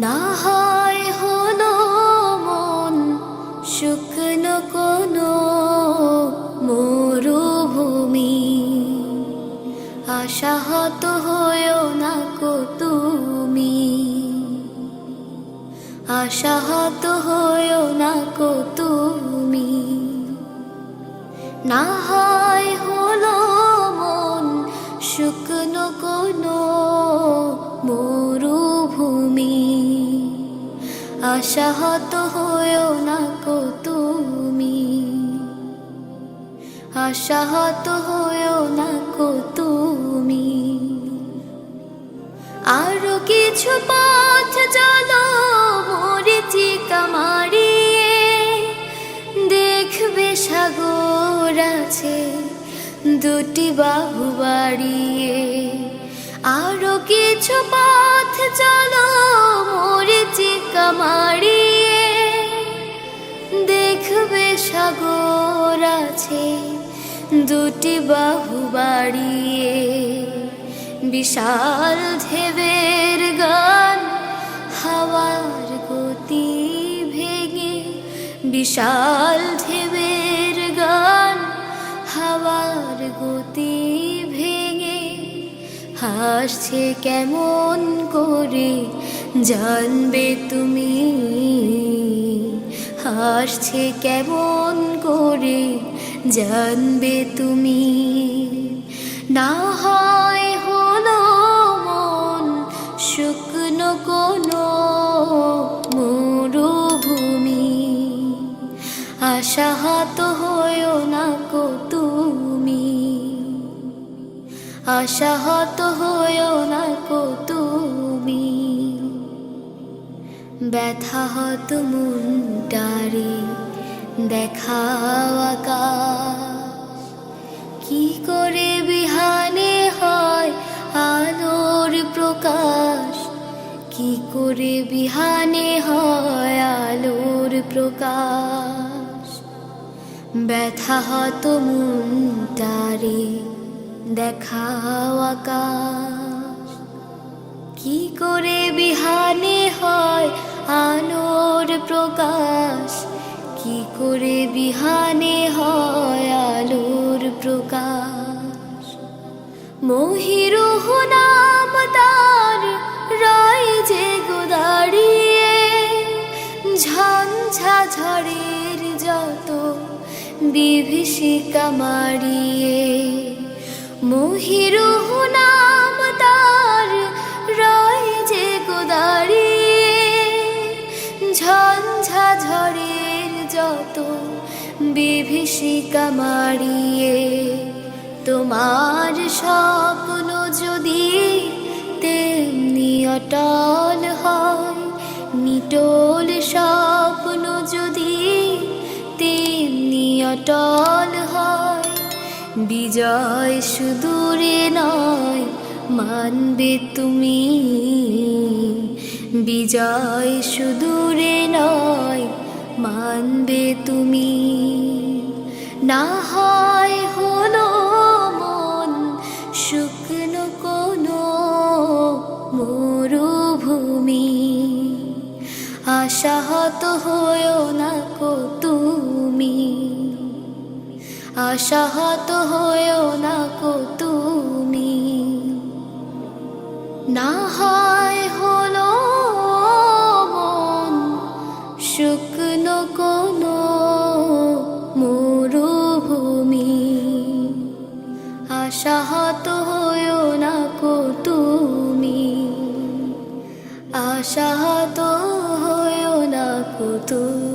না হয় হলো মন, শুকনো কোনো মরুভূমি। আশাহত হয়েও না কো তুমি। আশাহত হয়েও না কো তুমি। না হয় হলো মন, শুকনো কোনো আশাহত হয়েও না কো তুমি। আশাহত হয়েও না কো তুমি। আরও কিছু পথ চলো মরিচিকা মারিয়ে। দেখবে সাগর আছে দুটি বাহু বাড়িয়ে। আরও কিছু পথ চলো দুটি বাহু বাড়িয়ে বিশাল ঢেবের গান, হাওয়ার গতি ভেঙে বিশাল ঢেবের গান, হাওয়ার গতি ভেঙে হাসছে কেমন করে জানবে তুমি? হাসছে কেমন করে জানবে তুমি। না হয় হলো মন, শুকনো কোনো মরুভূমি। আশাহত হয়েও না কো তুমি। আশাহত হয়েও না কো তুমি। ব্যথা হত মুন্টারে করে বিহানে হয় আলোর প্রকাশ? কি করে বিহানে হয় আলোর প্রকাশ? ব্যথা হত মুন্টারে দেখাও আকাশ। কি করে বিহানে হয় আলোর প্রকাশ? করে বিহানে হয় আলোর প্রকাশ। মহিরুহ নাম তার রায় যে গোদাড়িয়ে ঝঞ্ঝা ঝড়ের যত বিভীষিকা মারিয়ে মহিরুহ নাম তার বিভীষিকা মারিয়ে, তোমার স্বপ্ন যদি তেমনি অটল হয়, নিটোল স্বপ্ন যদি তেমনি অটল হয়, বিজয় সুদূরে নয়, মানবে তুমি। বিজয় সুদূরে নয় মানবে তুমি। না হয় হলো মন, শুকনো কোনো মরুভূমি। আশাহত হয়েও না কো তুমি। আশাহত হয়েও না কো তুমি। না হয় আশাহত হয়েও না কো তুমি। আশাহত হয়েও না কো তুমি